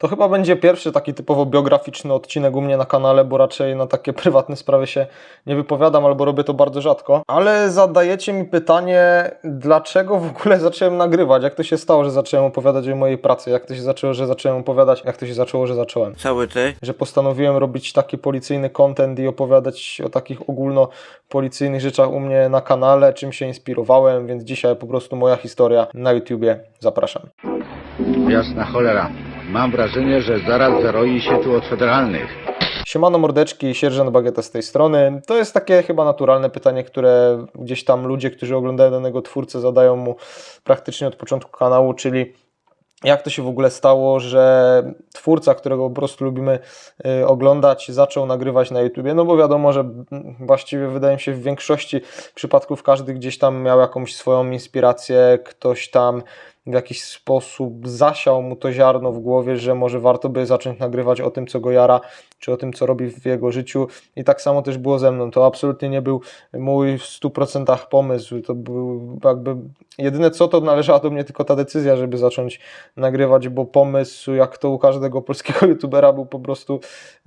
To chyba będzie pierwszy taki typowo biograficzny odcinek u mnie na kanale, bo raczej na takie prywatne sprawy się nie wypowiadam albo robię to bardzo rzadko. Ale zadajecie mi pytanie, dlaczego w ogóle zacząłem nagrywać? Jak to się stało, że zacząłem opowiadać o mojej pracy? Jak to się zaczęło, że zacząłem opowiadać? Jak to się zaczęło, że zacząłem? Cały ty? że postanowiłem robić taki policyjny content i opowiadać o takich ogólnopolicyjnych rzeczach u mnie na kanale, czym się inspirowałem, więc dzisiaj po prostu moja historia na YouTubie. Zapraszam. Jasna cholera. Mam wrażenie, że zaraz zaroi się tu od federalnych. Siemano mordeczki, sierżant Bagieta z tej strony. To jest takie chyba naturalne pytanie, które gdzieś tam ludzie, którzy oglądają danego twórcę zadają mu praktycznie od początku kanału, czyli jak to się w ogóle stało, że twórca, którego po prostu lubimy y, oglądać, zaczął nagrywać na YouTubie, no bo wiadomo, że właściwie wydaje mi się w większości przypadków każdy gdzieś tam miał jakąś swoją inspirację, ktoś tam w jakiś sposób zasiał mu to ziarno w głowie, że może warto by zacząć nagrywać o tym, co go jara, czy o tym, co robi w jego życiu. I tak samo też było ze mną. To absolutnie nie był mój w 100% pomysł. To był jakby jedyne co, to należała do mnie tylko ta decyzja, żeby zacząć nagrywać, bo pomysł, jak to u każdego polskiego youtubera, był po prostu,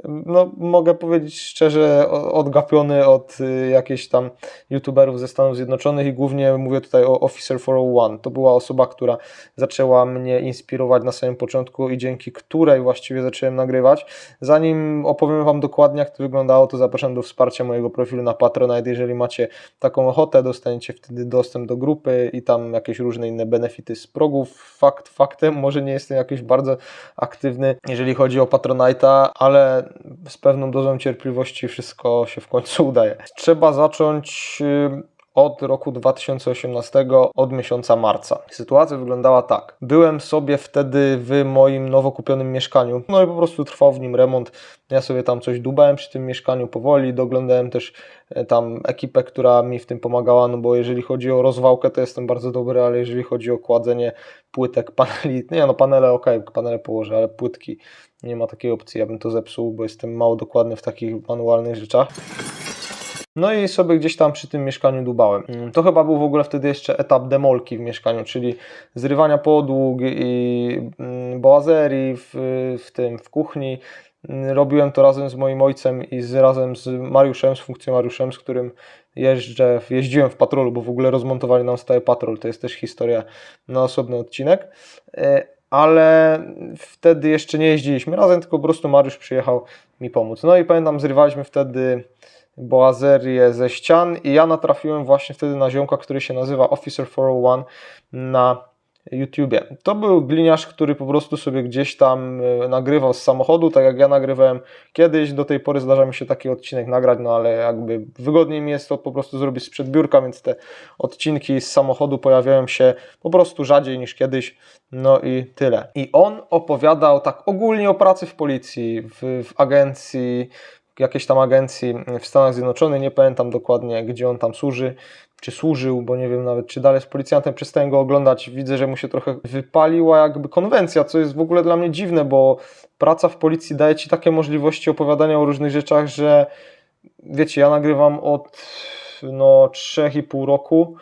no mogę powiedzieć szczerze, odgapiony od y, jakichś tam youtuberów ze Stanów Zjednoczonych i głównie mówię tutaj o Officer 401. To była osoba, która zaczęła mnie inspirować na samym początku i dzięki której właściwie zacząłem nagrywać. Zanim opowiem Wam dokładnie, jak to wyglądało, to zapraszam do wsparcia mojego profilu na Patronite. Jeżeli macie taką ochotę, dostaniecie wtedy dostęp do grupy i tam jakieś różne inne benefity z progów. Fakt faktem, może nie jestem jakiś bardzo aktywny, jeżeli chodzi o Patronite'a, ale z pewną dozą cierpliwości wszystko się w końcu udaje. Trzeba zacząć od roku 2018, od miesiąca marca. Sytuacja wyglądała tak. Byłem sobie wtedy w moim nowo kupionym mieszkaniu, no i po prostu trwał w nim remont. Ja sobie tam coś dubałem przy tym mieszkaniu powoli, doglądałem też e, tam ekipę, która mi w tym pomagała, no bo jeżeli chodzi o rozwałkę, to jestem bardzo dobry, ale jeżeli chodzi o kładzenie płytek, paneli, nie no panele ok, panele położę, ale płytki nie ma takiej opcji, ja bym to zepsuł, bo jestem mało dokładny w takich manualnych rzeczach. No i sobie gdzieś tam przy tym mieszkaniu dubałem. Mm, To chyba był w ogóle wtedy jeszcze etap demolki w mieszkaniu, czyli zrywania podłóg i mm, boazerii w, w tym, w kuchni. Mm, Robiłem to razem z moim ojcem i z, razem z Mariuszem, z funkcjonariuszem, z którym jeżdżę, jeździłem w patrolu, bo w ogóle rozmontowali nam stały patrol. To jest też historia na osobny odcinek. E, Ale wtedy jeszcze nie jeździliśmy razem, tylko po prostu Mariusz przyjechał mi pomóc. No i pamiętam, zrywaliśmy wtedy boazerię ze ścian i ja natrafiłem właśnie wtedy na ziomka, który się nazywa Officer 401 na YouTubie. To był gliniarz, który po prostu sobie gdzieś tam e, nagrywał z samochodu, tak jak ja nagrywałem kiedyś, do tej pory zdarza mi się taki odcinek nagrać, no ale jakby wygodniej mi jest to po prostu zrobić sprzed biurka, więc te odcinki z samochodu pojawiają się po prostu rzadziej niż kiedyś, no i tyle. I on opowiadał tak ogólnie o pracy w policji, w, w agencji, jakiejś tam agencji w Stanach Zjednoczonych, nie pamiętam dokładnie, gdzie on tam służy, czy służył, bo nie wiem nawet, czy dalej jest policjantem, przestałem go oglądać, widzę, że mu się trochę wypaliła jakby konwencja, co jest w ogóle dla mnie dziwne, bo praca w policji daje Ci takie możliwości opowiadania o różnych rzeczach, że wiecie, ja nagrywam od no 3,5 roku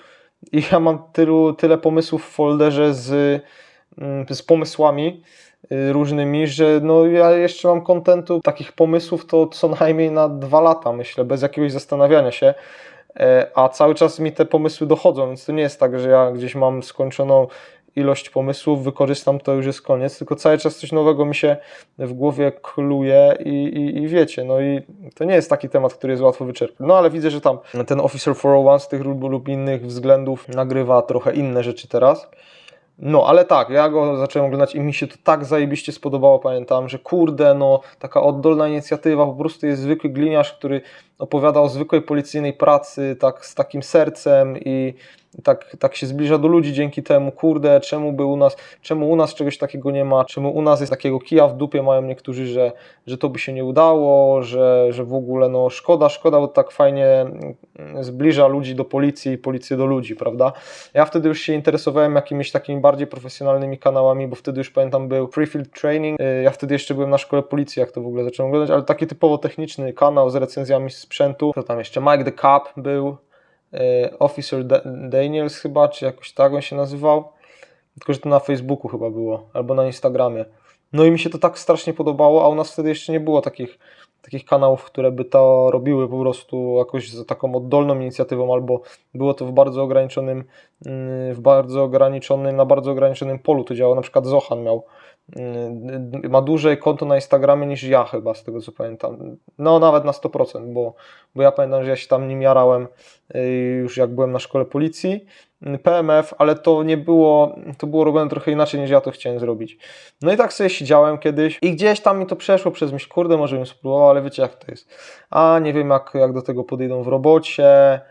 i ja mam tylu, tyle pomysłów w folderze z, mm, z pomysłami, różnymi, że no ja jeszcze mam kontentu takich pomysłów to co najmniej na dwa lata, myślę, bez jakiegoś zastanawiania się, E, a cały czas mi te pomysły dochodzą, więc to nie jest tak, że ja gdzieś mam skończoną ilość pomysłów, wykorzystam to już jest koniec, tylko cały czas coś nowego mi się w głowie kluje i, i, i wiecie, no i to nie jest taki temat, który jest łatwo wyczerpać. No ale widzę, że tam ten Officer 401 z tych lub, lub innych względów nagrywa trochę inne rzeczy teraz. No, ale tak, ja go zacząłem oglądać i mi się to tak zajebiście spodobało, pamiętam, że kurde, no, taka oddolna inicjatywa, po prostu jest zwykły gliniarz, który opowiada o zwykłej policyjnej pracy, tak z takim sercem i tak, tak się zbliża do ludzi dzięki temu, kurde, czemu by u nas, czemu u nas czegoś takiego nie ma, czemu u nas jest takiego kija w dupie? Mają niektórzy, że, że to by się nie udało, że, że w ogóle no szkoda, szkoda, bo tak fajnie mm, zbliża ludzi do policji i policję do ludzi, prawda? Ja wtedy już się interesowałem jakimiś takimi bardziej profesjonalnymi kanałami, bo wtedy już pamiętam był Prefield Training, Y, ja wtedy jeszcze byłem na szkole policji, jak to w ogóle zacząłem oglądać, ale taki typowo techniczny kanał z recenzjami sprzętu, to tam jeszcze? Mike the Cop był, Officer Da- Daniels chyba, czy jakoś tak on się nazywał, tylko że to na Facebooku chyba było, albo na Instagramie. No i mi się to tak strasznie podobało, a u nas wtedy jeszcze nie było takich, takich kanałów, które by to robiły po prostu jakoś z taką oddolną inicjatywą, albo było to w bardzo ograniczonym, mm, w bardzo ograniczonym, na bardzo ograniczonym polu to działało. Na przykład Zohan miał, ma dłużej konto na Instagramie niż ja chyba, z tego co pamiętam. No nawet na 100%, bo, bo ja pamiętam, że ja się tam nim jarałem y, już jak byłem na szkole policji. PMF, ale to nie było, to było robione trochę inaczej niż ja to chciałem zrobić. No i tak sobie siedziałem kiedyś i gdzieś tam mi to przeszło przez myśl, kurde, może bym spróbował, ale wiecie jak to jest. A nie wiem jak, jak do tego podejdą w robocie.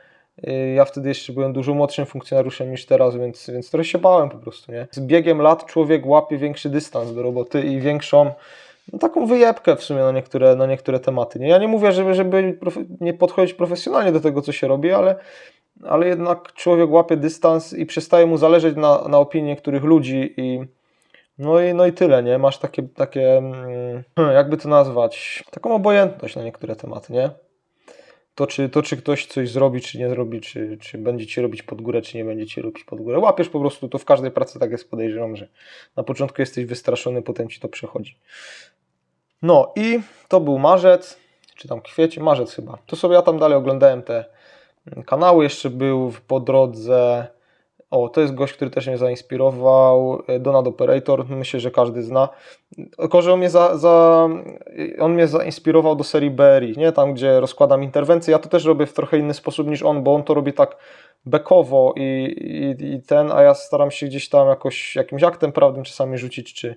Yy, Ja wtedy jeszcze byłem dużo młodszym funkcjonariuszem niż teraz, więc, więc trochę się bałem po prostu, nie? Z biegiem lat człowiek łapie większy dystans do roboty i większą no, taką wyjebkę w sumie na niektóre, na niektóre tematy. Nie? Ja nie mówię, żeby, żeby nie podchodzić profesjonalnie do tego, co się robi, ale, ale jednak człowiek łapie dystans i przestaje mu zależeć na, na opinii niektórych ludzi i no i, no i tyle, nie? Masz takie, takie mm, jakby to nazwać, taką obojętność na niektóre tematy, nie? To czy, to, czy ktoś coś zrobi, czy nie zrobi, czy, czy będzie ci robić pod górę, czy nie będzie ci robić pod górę. Łapiesz po prostu, to w każdej pracy tak jest, podejrzewam, że na początku jesteś wystraszony, potem ci to przechodzi. No i to był marzec, czy tam kwiecień, marzec chyba. To sobie ja tam dalej oglądałem te kanały. Jeszcze był po drodze. O, to jest gość, który też mnie zainspirował. e, Donald Operator, myślę, że każdy zna. Tylko, że on mnie, za, za, on mnie zainspirował do serii BRI, nie? Tam, gdzie rozkładam interwencje. Ja to też robię w trochę inny sposób niż on, bo on to robi tak bekowo i, i, i ten, a ja staram się gdzieś tam jakoś jakimś aktem prawnym czasami rzucić, czy,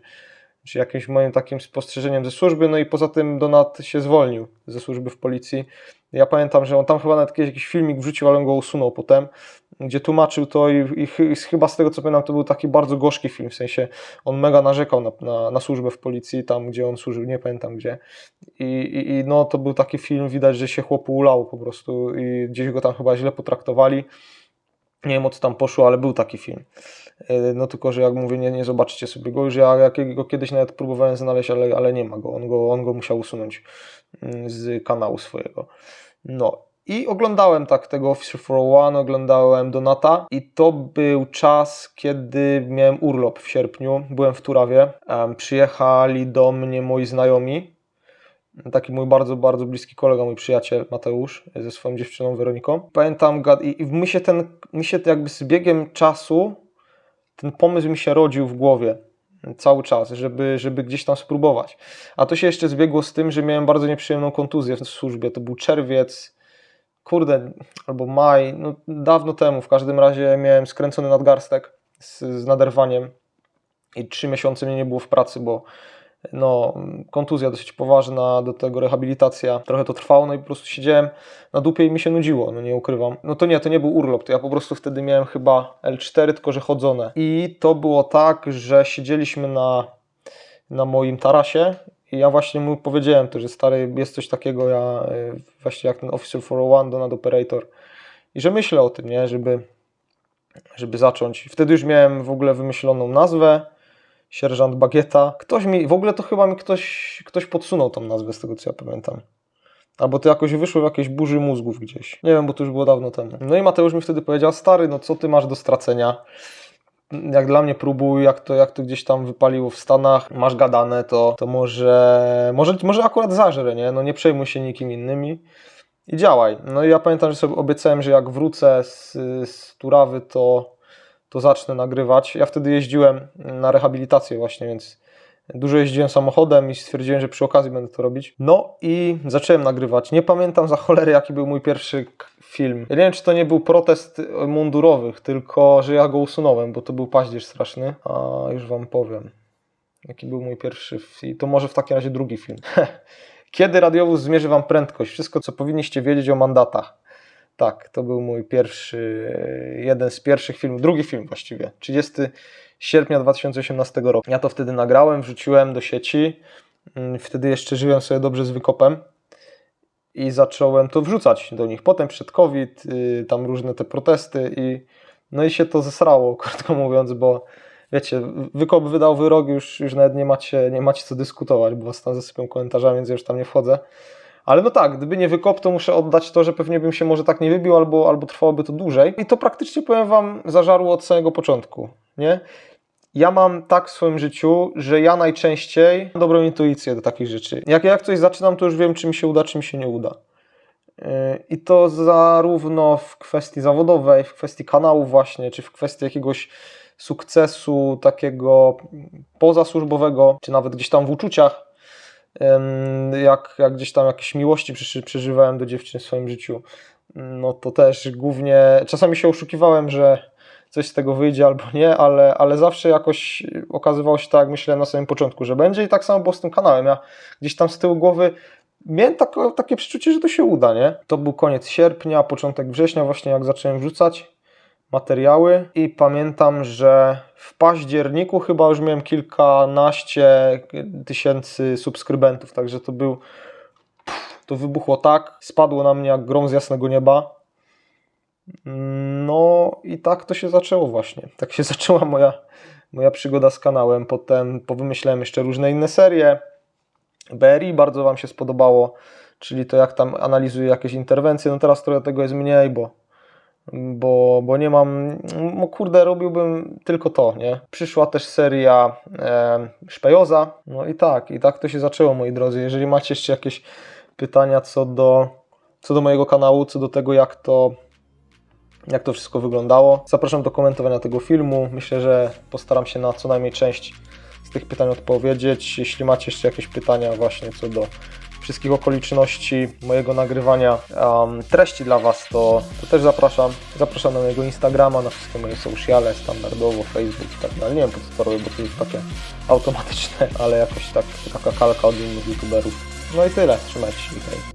czy jakimś moim takim spostrzeżeniem ze służby, no i poza tym Donat się zwolnił ze służby w policji. Ja pamiętam, że on tam chyba nawet jakiś filmik wrzucił, ale on go usunął potem, gdzie tłumaczył to i, i chyba z tego co pamiętam to był taki bardzo gorzki film, w sensie on mega narzekał na, na, na służbę w policji, tam gdzie on służył, nie pamiętam gdzie. I, i, I no to był taki film, widać, że się chłopu ulało po prostu i gdzieś go tam chyba źle potraktowali. Nie wiem o co tam poszło, ale był taki film. Yy, No tylko, że jak mówię, nie, nie zobaczycie sobie go już. Ja jakiego kiedyś nawet próbowałem znaleźć, ale, ale nie ma go. On, go. on go musiał usunąć mm, z kanału swojego. No i oglądałem tak tego Officer 401, oglądałem Donata i to był czas, kiedy miałem urlop w sierpniu. Byłem w Turawie. Przyjechali do mnie moi znajomi. Taki mój bardzo, bardzo bliski kolega, mój przyjaciel Mateusz ze swoją dziewczyną Weroniką. Pamiętam, i i mi się ten, mi się jakby z biegiem czasu ten pomysł mi się rodził w głowie cały czas, żeby, żeby gdzieś tam spróbować. A to się jeszcze zbiegło z tym, że miałem bardzo nieprzyjemną kontuzję w służbie. To był czerwiec, kurde, albo maj, no dawno temu. W każdym razie miałem skręcony nadgarstek z, z naderwaniem i trzy miesiące mnie nie było w pracy, bo no, kontuzja dosyć poważna, do tego rehabilitacja. Trochę to trwało, no i po prostu siedziałem na dupie i mi się nudziło, no nie ukrywam. No to nie, to nie był urlop, to ja po prostu wtedy miałem chyba L4, tylko że chodzone. I to było tak, że siedzieliśmy na, na moim tarasie i ja właśnie mu powiedziałem to, że stary, jest coś takiego, ja y, właśnie jak ten Officer 401, Donald Operator i że myślę o tym, nie, żeby, żeby zacząć. Wtedy już miałem w ogóle wymyśloną nazwę, sierżant Bagieta. Ktoś mi, w ogóle to chyba mi ktoś, ktoś podsunął tą nazwę z tego co ja pamiętam. Albo to jakoś wyszło w jakiejś burzy mózgów gdzieś. Nie wiem, bo to już było dawno temu. No i Mateusz mi wtedy powiedział, stary, no co ty masz do stracenia? Jak dla mnie próbuj, jak to, jak to gdzieś tam wypaliło w Stanach, masz gadane, to, to może, może, może akurat zażrę, nie? No nie przejmuj się nikim innym i, i działaj. No i ja pamiętam, że sobie obiecałem, że jak wrócę z, z Turawy, to, to zacznę nagrywać. Ja wtedy jeździłem na rehabilitację właśnie, więc dużo jeździłem samochodem i stwierdziłem, że przy okazji będę to robić. No i zacząłem nagrywać. Nie pamiętam za cholery, jaki był mój pierwszy film. Ja nie wiem, czy to nie był protest mundurowych, tylko że ja go usunąłem, bo to był paździerz straszny. A już wam powiem, jaki był mój pierwszy film. To może w takim razie drugi film. Kiedy radiowóz zmierzy wam prędkość? Wszystko, co powinniście wiedzieć o mandatach. Tak, to był mój pierwszy, jeden z pierwszych filmów, drugi film właściwie, 30 sierpnia 2018 roku. Ja to wtedy nagrałem, wrzuciłem do sieci, Mm, wtedy jeszcze żyłem sobie dobrze z wykopem i zacząłem to wrzucać do nich. Potem przed COVID, y, tam różne te protesty i no i się to zesrało, krótko mówiąc, bo wiecie, wykop wydał wyrok, już, już nawet nie macie, nie macie co dyskutować, bo was tam zasypią komentarzami, więc już tam nie wchodzę. Ale no tak, gdyby nie wykop, to muszę oddać to, że pewnie bym się może tak nie wybił, albo, albo trwałoby to dłużej. I to praktycznie, powiem wam, zażarło od samego początku, nie? Ja mam tak w swoim życiu, że ja najczęściej mam dobrą intuicję do takich rzeczy. Jak jak coś zaczynam, to już wiem, czy mi się uda, czy mi się nie uda. Yy, I to zarówno w kwestii zawodowej, w kwestii kanału właśnie, czy w kwestii jakiegoś sukcesu takiego pozasłużbowego, czy nawet gdzieś tam w uczuciach, jak, jak gdzieś tam jakieś miłości przeży- przeżywałem do dziewczyn w swoim życiu, no to też głównie, czasami się oszukiwałem, że coś z tego wyjdzie albo nie, ale, ale zawsze jakoś okazywało się tak, jak myślałem na samym początku, że będzie i tak samo było z tym kanałem. Ja gdzieś tam z tyłu głowy miałem tak, takie przeczucie, że to się uda, nie? To był koniec sierpnia, początek września właśnie jak zacząłem wrzucać materiały i pamiętam, że w październiku chyba już miałem kilkanaście tysięcy subskrybentów, także to był to wybuchło tak, spadło na mnie jak grom z jasnego nieba. No i tak to się zaczęło właśnie. Tak się zaczęła moja, moja przygoda z kanałem. Potem powymyślałem jeszcze różne inne serie. BRI bardzo Wam się spodobało, czyli to jak tam analizuję jakieś interwencje. No teraz trochę tego jest mniej, bo bo, bo nie mam, no kurde, robiłbym tylko to, nie? Przyszła też seria e, Szpejoza, no i tak, i tak to się zaczęło, moi drodzy. Jeżeli macie jeszcze jakieś pytania co do, co do mojego kanału, co do tego, jak to, jak to wszystko wyglądało, zapraszam do komentowania tego filmu. Myślę, że postaram się na co najmniej część z tych pytań odpowiedzieć. Jeśli macie jeszcze jakieś pytania właśnie co do wszystkich okoliczności mojego nagrywania um, treści dla Was, to, to też zapraszam. Zapraszam na mojego Instagrama, na wszystkie moje sociale, standardowo, Facebook i tak dalej. Nie wiem po co to robię, bo to jest takie automatyczne, ale jakoś tak, taka kalka od innych youtuberów. No i tyle, trzymajcie się, hej.